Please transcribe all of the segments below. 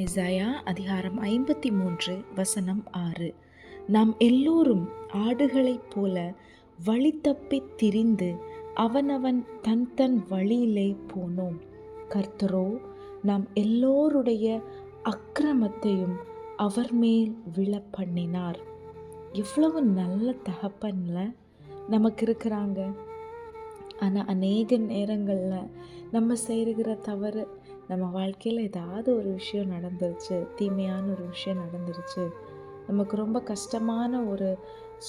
எசாயா அதிகாரம் ஐம்பத்தி மூன்று வசனம் ஆறு. நாம் எல்லோரும் ஆடுகளைப் போல வழி தப்பித் திரிந்து அவனவன் தன் தன் வழியிலே போனோம். கர்த்தரோ நாம் எல்லோருடைய அக்கிரமத்தையும் அவர் மேல் விழ பண்ணினார் எவ்வளவு நல்ல தகப்பன்ல நமக்கு இருக்கிறாங்க. ஆனால் அநேக நேரங்களில் நம்ம செய்கிற தவறு நம்ம வாழ்க்கையில் ஏதாவது ஒரு விஷயம் நடந்துருச்சு தீமையான ஒரு விஷயம் நடந்துருச்சு நமக்கு ரொம்ப கஷ்டமான ஒரு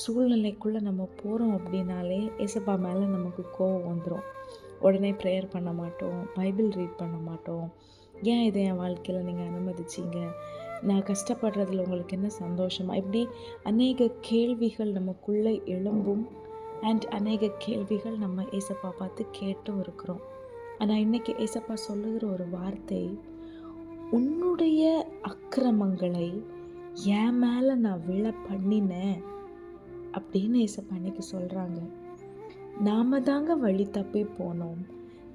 சூழ்நிலைக்குள்ளே நம்ம போகிறோம் அப்படின்னாலே ஏசப்பா மேலே நமக்கு கோவம் வந்துடும் உடனே ப்ரேயர் பண்ண மாட்டோம் பைபிள் ரீட் பண்ண மாட்டோம். ஏன் இதை என் வாழ்க்கையில் நீங்கள் அனுமதிச்சீங்க? நான் கஷ்டப்படுறதுல உங்களுக்கு என்ன சந்தோஷமா? இப்படி அநேக கேள்விகள் நமக்குள்ளே எழும்பும் அண்ட் அநேக கேள்விகள் நம்ம ஏசப்பா பார்த்து கேட்டும் இருக்கிறோம். ஆனால் இன்றைக்கி ஏசப்பா சொல்லுகிற ஒரு வார்த்தை உன்னுடைய அக்கிரமங்களை என் மேலே நான் விழ பண்ணினேன் அப்படின்னு ஏசப்பா இன்னைக்கு சொல்கிறாங்க நாம் தாங்க வழி தப்பி போனோம்.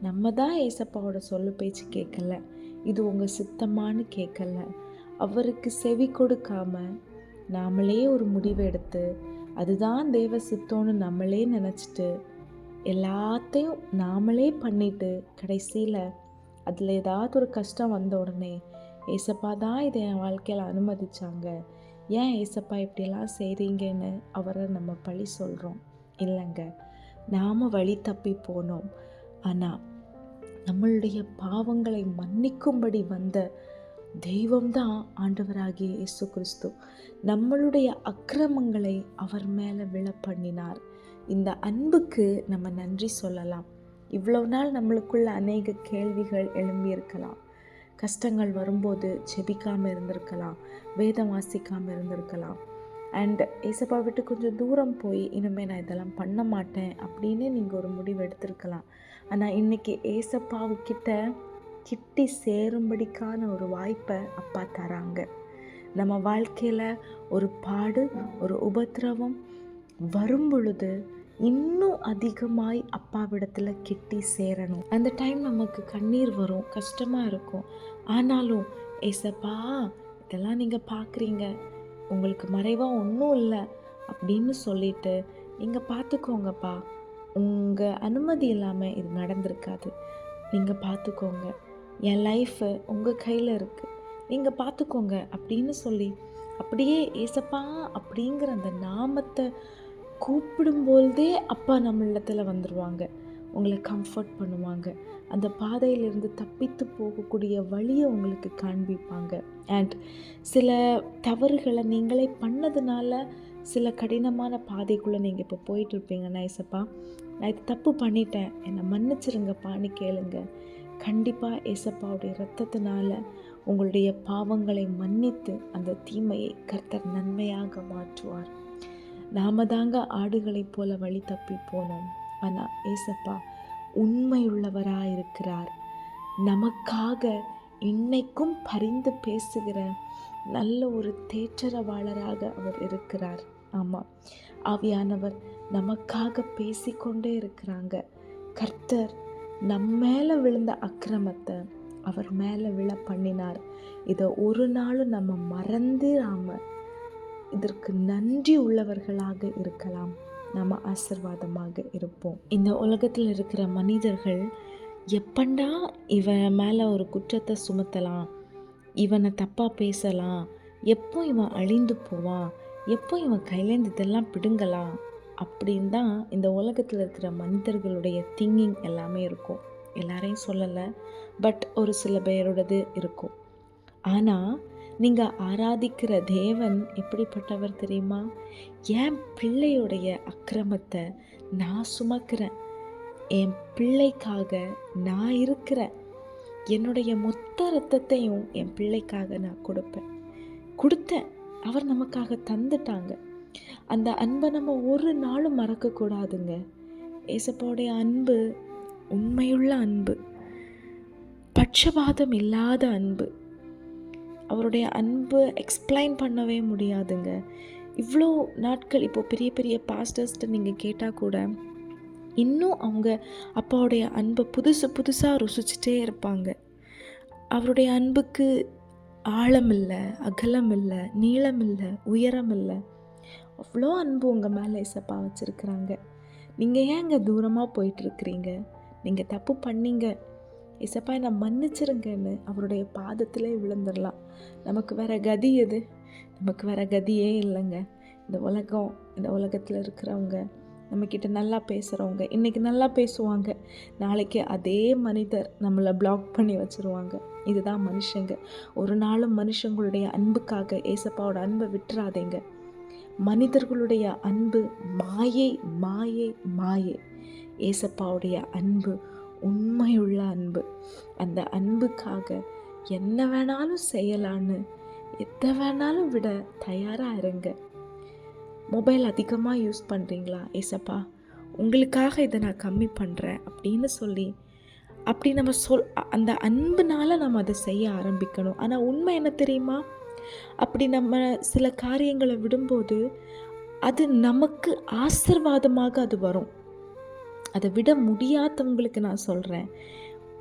நம்ம தான் ஏசப்பாவோட சொல்லு பேச்சு கேட்கல. இது உங்கள் சித்தமானு கேட்கல. அவருக்கு செவி கொடுக்காம நாமளே ஒரு முடிவு எடுத்து அதுதான் தேவ சித்தம்னு நம்மளே நினச்சிட்டு எல்லாத்தையும் நாமளே பண்ணிட்டு கடைசியில் அதில் ஏதாவது ஒரு கஷ்டம் வந்த உடனே ஏசப்பா தான் இதை என் வாழ்க்கையில் அனுமதிச்சாங்க. ஏன் ஏசப்பா இப்படிலாம் செய்கிறீங்கன்னு அவரை நம்ம பழி சொல்கிறோம் இல்லைங்க நாம் வழி தப்பி போனோம். ஆனால் நம்மளுடைய பாவங்களை மன்னிக்கும்படி வந்த தெய்வம்தான் ஆண்டவராகிய இயேசு கிறிஸ்து. நம்மளுடைய அக்கிரமங்களை அவர் மேலே விழ பண்ணினார் இந்த அன்புக்கு நம்ம நன்றி சொல்லலாம். இவ்வளவு நாள் நம்மளுக்குள்ள அநேக கேள்விகள் எழும்பியிருக்கலாம். கஷ்டங்கள் வரும்போது செபிக்காமல் இருந்திருக்கலாம். வேதம் வாசிக்காமல் இருந்திருக்கலாம். அண்ட் ஏசப்பா விட்டு கொஞ்சம் தூரம் போய் இனிமேல் நான் இதெல்லாம் பண்ண மாட்டேன் அப்படின்னு நீங்கள் ஒரு முடிவு எடுத்திருக்கலாம். ஆனால் இன்றைக்கி ஏசப்பாவுக்கிட்ட கிட்டி சேரும்படிக்கான ஒரு வாய்ப்பை அப்பா தராங்க. நம்ம வாழ்க்கையில் ஒரு பாடு ஒரு உபத்திரவம் வரும் பொழுது இன்னும் அதிகமாய் அப்பாவிடத்தில் கிட்டி சேரணும். அந்த டைம் நமக்கு கண்ணீர் வரும் கஷ்டமாக இருக்கும். ஆனாலும் ஏசப்பா இதெல்லாம் நீங்கள் பார்க்குறீங்க உங்களுக்கு மறைவாக ஒன்றும் இல்லை. அப்படின்னு சொல்லிட்டு நீங்கள் பார்த்துக்கோங்கப்பா உங்கள் அனுமதி இல்லாமல் இது நடந்திருக்காது. நீங்கள் பார்த்துக்கோங்க என் லைஃபு உங்கள் கையில் இருக்குது நீங்கள் பார்த்துக்கோங்க அப்படின்னு சொல்லி அப்படியே ஏசப்பா அப்படிங்கிற அந்த நாமத்தை கூப்பிடும்போதே அப்பா நம்மளிடத்தில் வந்துடுவாங்க உங்களை கம்ஃபர்ட் பண்ணுவாங்க. அந்த பாதையிலிருந்து தப்பித்து போகக்கூடிய வழியை உங்களுக்கு காண்பிப்பாங்க. அண்ட் சில தவறுகளை நீங்களே பண்ணதுனால சில கடினமான பாதைக்குள்ளே நீங்கள் இப்போ போயிட்டுருப்பீங்க நைசப்பா நான் இது தப்பு பண்ணிட்டேன். என்னை மன்னிச்சிருங்கப்பான்னு கேளுங்க. கண்டிப்பாக ஏசப்பாவுடைய ரத்தத்தினால உங்களுடைய பாவங்களை மன்னித்து அந்த தீமையை கர்த்தர் நன்மையாக மாற்றுவார். நாம தாங்க ஆடுகளைப் போல வழி தப்பி போனோம். ஆனால் ஏசப்பா உண்மையுள்ளவராக இருக்கிறார் நமக்காக இன்னைக்கும் பரிந்து பேசுகிற நல்ல ஒரு தேற்றரவாளராக அவர் இருக்கிறார். ஆமாம் ஆவியானவர் நமக்காக பேசிக்கொண்டே இருக்கிறாங்க. கர்த்தர் நம்ம மேலே விழுந்த அக்கிரமத்தை அவர் மேலே விழ பண்ணினார் இதை ஒரு நாளும் நம்ம மறந்துடாமல் இதற்கு நன்றி உள்ளவர்களாக இருக்கலாம். நம்ம ஆசிர்வாதமாக இருப்போம். இந்த உலகத்தில் இருக்கிற மனிதர்கள் எப்பண்டா இவன் மேலே ஒரு குற்றத்தை சுமத்தலாம்? இவனை தப்பாக பேசலாம்? எப்போ இவன் அழிந்து போவான்? எப்போ இவன் கையிலேருந்து இதெல்லாம் பிடுங்கலாம்? அப்படின்னு தான் இந்த உலகத்தில் இருக்கிற மனிதர்களுடைய திங்கிங் எல்லாமே இருக்கும். எல்லாரையும் சொல்லலை. பட் ஒரு சில பேரோடது இருக்கும். ஆனால் நீங்கள் ஆராதிக்கிற தேவன் எப்படிப்பட்டவர் தெரியுமா? என் பிள்ளையுடைய அக்கிரமத்தை நான் சுமக்கிறேன். என் பிள்ளைக்காக நான் இருக்கிறேன். என்னுடைய மொத்த ரத்தத்தையும் என் பிள்ளைக்காக நான் கொடுப்பேன். கொடுத்தேன். அவர் நமக்காக தந்துட்டாங்க. அந்த அன்பை நம்ம ஒரு நாளும் மறக்கக்கூடாதுங்க. ஏசப்பாவுடைய அன்பு உண்மையுள்ள அன்பு பட்சபாதம் இல்லாத அன்பு. அவருடைய அன்பு எக்ஸ்பிளைன் பண்ணவே முடியாதுங்க. இவ்வளோ நாட்கள் இப்போது பெரிய பெரிய பாஸ்டர்ஸ்ட்டு நீங்கள் கேட்டால் கூட இன்னும் அவங்க அப்பாவுடைய அன்பை புதுசு புதுசாக ருசிச்சிட்டே இருப்பாங்க. அவருடைய அன்புக்கு ஆழம் இல்லை அகலம் இல்லை நீளம் இல்லை உயரம் இல்லை. அவ்வளோ அன்பு உங்கள் மேலே இசப்பா வச்சுருக்குறாங்க. நீங்கள் ஏங்க தூரமாக போயிட்டுருக்கிறீங்க நீங்கள் தப்பு பண்ணீங்க. ஏசப்பா என்னை மன்னிச்சிருங்கன்னு அவருடைய பாதத்திலே விழுந்துடலாம். நமக்கு வேற கதி எது? நமக்கு வேற கதியே இல்லைங்க. இந்த உலகம் இந்த உலகத்தில் இருக்கிறவங்க நம்மக்கிட்ட நல்லா பேசுகிறவங்க இன்றைக்கி நல்லா பேசுவாங்க. நாளைக்கு அதே மனிதர் நம்மளை பிளாக் பண்ணி வச்சுருவாங்க. இதுதான் மனுஷங்க. ஒரு நாளும் மனுஷங்களுடைய அன்புக்காக ஏசப்பாவோட அன்பை விட்டுறாதீங்க. மனிதர்களுடைய அன்பு மாயை மாயை மாயை. ஏசப்பாவுடைய அன்பு உண்மையுள்ள அன்பு. அந்த அன்புக்காக என்ன வேணாலும் செய்யலான்னு எதை வேணாலும் விட தயாராக இருங்க. மொபைல் அதிகமாக யூஸ் பண்ணுறீங்களா ஏசப்பா? உங்களுக்காக இதை நான் கம்மி பண்ணுறேன் அப்படின்னு சொல்லி அப்படி நம்ம சொல் அந்த அன்புனால் நம்ம அதை செய்ய ஆரம்பிக்கணும். ஆனால் உண்மை என்ன தெரியுமா? அப்படி நம்ம சில காரியங்களை விடும்போது அது நமக்கு ஆசிர்வாதமாக அது வரும். அதை விட முடியாதவங்களுக்கு நான் சொல்கிறேன்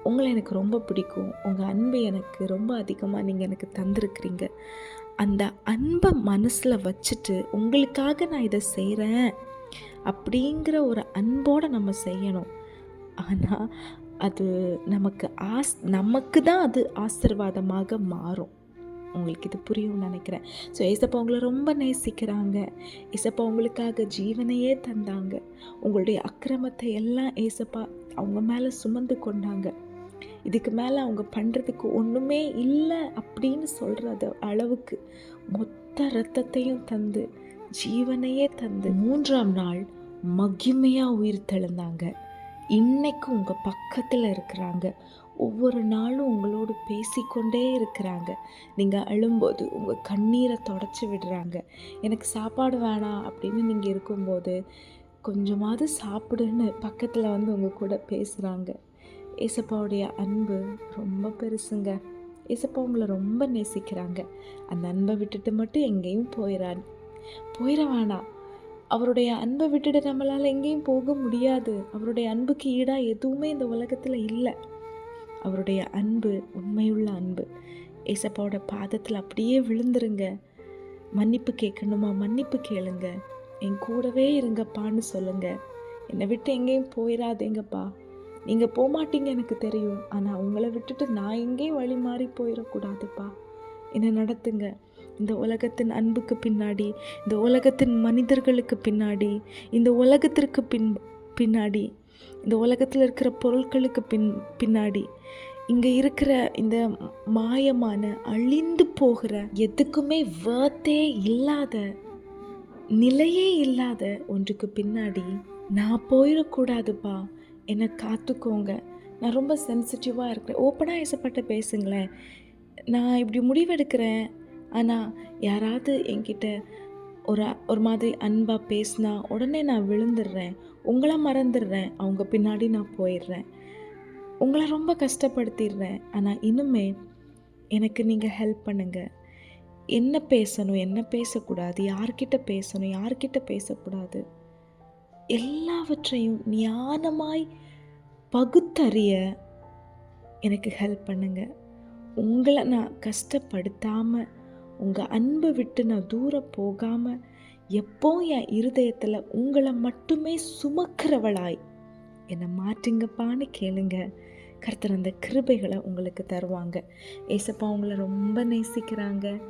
உங்களை எனக்கு ரொம்ப பிடிக்கும். உங்கள் அன்பு எனக்கு ரொம்ப அதிகமாக நீங்கள் எனக்கு தந்திருக்கிறீங்க. அந்த அன்பை மனசில் வச்சுட்டு உங்களுக்காக நான் இதை செய்கிறேன் அப்படிங்கிற ஒரு அன்போடு நம்ம செய்யணும். ஆனால் அது நமக்கு ஆஸ் நமக்கு தான் அது ஆசிர்வாதமாக மாறும். உங்களுக்கு இது புரியும்னு நினைக்கிறேன். ஸோ ஏசப்பா உங்களை ரொம்ப நேசிக்கிறாங்க. ஏசப்பா உங்களுக்காக ஜீவனையே தந்தாங்க. உங்களுடைய அக்கிரமத்தை எல்லாம் ஏசப்பா அவங்க மேலே சுமந்து கொண்டாங்க. இதுக்கு மேலே அவங்க பண்ணுறதுக்கு ஒன்றுமே இல்லை அப்படின்னு சொல்கிறத அளவுக்கு மொத்த ரத்தத்தையும் தந்து ஜீவனையே தந்து மூன்றாம் நாள் மகிமையாக உயிர் தெழுந்தாங்க. இன்னைக்கு உங்கள் பக்கத்தில் இருக்கிறாங்க. ஒவ்வொரு நாளும் உங்களோடு பேசிக்கொண்டே இருக்கிறாங்க. நீங்கள் அழும்போது உங்கள் கண்ணீரை தொடச்சி விடுறாங்க. எனக்கு சாப்பாடு வேணாம் அப்படின்னு நீங்கள் இருக்கும்போது கொஞ்சமாவது சாப்பிடுன்னு பக்கத்தில் வந்து உங்கள் கூட பேசுகிறாங்க ஏசப்பாவுடைய அன்பு ரொம்ப பெருசுங்க. ஏசப்பா உங்களை ரொம்ப நேசிக்கிறாங்க. அந்த அன்பை விட்டுட்டு மட்டும் எங்கேயும் போயிடான் போயிட வேணாம். அவருடைய அன்பை விட்டுட்டு நம்மளால் எங்கேயும் போக முடியாது. அவருடைய அன்புக்கு ஈடாக எதுவுமே இந்த உலகத்தில் இல்லை. அவருடைய அன்பு உண்மையுள்ள அன்பு. ஏசப்பாவோட பாதத்தில் அப்படியே விழுந்துருங்க. மன்னிப்பு கேட்கணுமா? மன்னிப்பு கேளுங்க. என் கூடவே இருங்கப்பான்னு சொல்லுங்க. என்னை விட்டு எங்கேயும் போயிடாதேங்கப்பா நீங்கள் போகமாட்டீங்க எனக்கு தெரியும். ஆனால் உங்களை விட்டுட்டு நான் எங்கேயும் வழி மாறி போயிடக்கூடாதுப்பா என்னை நடத்துங்க. இந்த உலகத்தின் அன்புக்கு பின்னாடி இந்த உலகத்தின் மனிதர்களுக்கு பின்னாடி இந்த உலகத்திற்கு பின் பின்னாடி இந்த உலகத்தில் இருக்கிற பொருட்களுக்கு பின் பின்னாடி இங்கே இருக்கிற இந்த மாயமான அழிந்து போகிற எதுக்குமே வேர்த்தே இல்லாத நிலையே இல்லாத ஒன்றுக்கு பின்னாடி நான் போயிடக்கூடாதுப்பா. என்னை காத்துக்கோங்க. நான் ரொம்ப சென்சிட்டிவாக இருக்கிறேன். ஓப்பனாக ஏசப்பட்ட பேசுங்களேன். நான் இப்படி முடிவெடுக்கிறேன். ஆனால் யாராவது என்கிட்ட ஒரு ஒரு மாதிரி அன்பாக பேசினா உடனே நான் விழுந்துடுறேன். உங்களை மறந்துடுறேன். அவங்க பின்னாடி நான் போயிடுறேன். உங்களை ரொம்ப கஷ்டப்படுத்திடுறேன். ஆனால் இன்னுமே எனக்கு நீங்கள் ஹெல்ப் பண்ணுங்கள் என்ன பேசணும் என்ன பேசக்கூடாது யார்கிட்ட பேசணும் யார்கிட்ட பேசக்கூடாது எல்லாவற்றையும் ஞானமாய் பகுத்தறிய எனக்கு ஹெல்ப் பண்ணுங்கள் உங்களை நான் கஷ்டப்படுத்தாமல் உங்கள் அன்பை விட்டு நான் தூரம் போகாமல் எப்போ என் இருதயத்தில் உங்களை மட்டுமே சுமக்கிறவளாய். என்னை மாற்றுங்கப்பான்னு கேளுங்க. கர்த்தர் அந்த கிருபைகளை உங்களுக்கு தருவாங்க. ஏசப்பா உங்களை ரொம்ப நேசிக்கிறாங்க.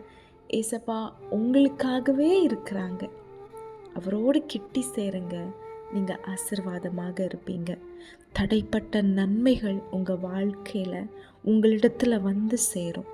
ஏசப்பா உங்களுக்காகவே இருக்கிறாங்க. அவரோடு கிட்டி சேருங்க. நீங்கள் ஆசிர்வாதமாக இருப்பீங்க. தடைப்பட்ட நன்மைகள் உங்கள் வாழ்க்கையில் உங்களிடத்தில் வந்து சேரும்.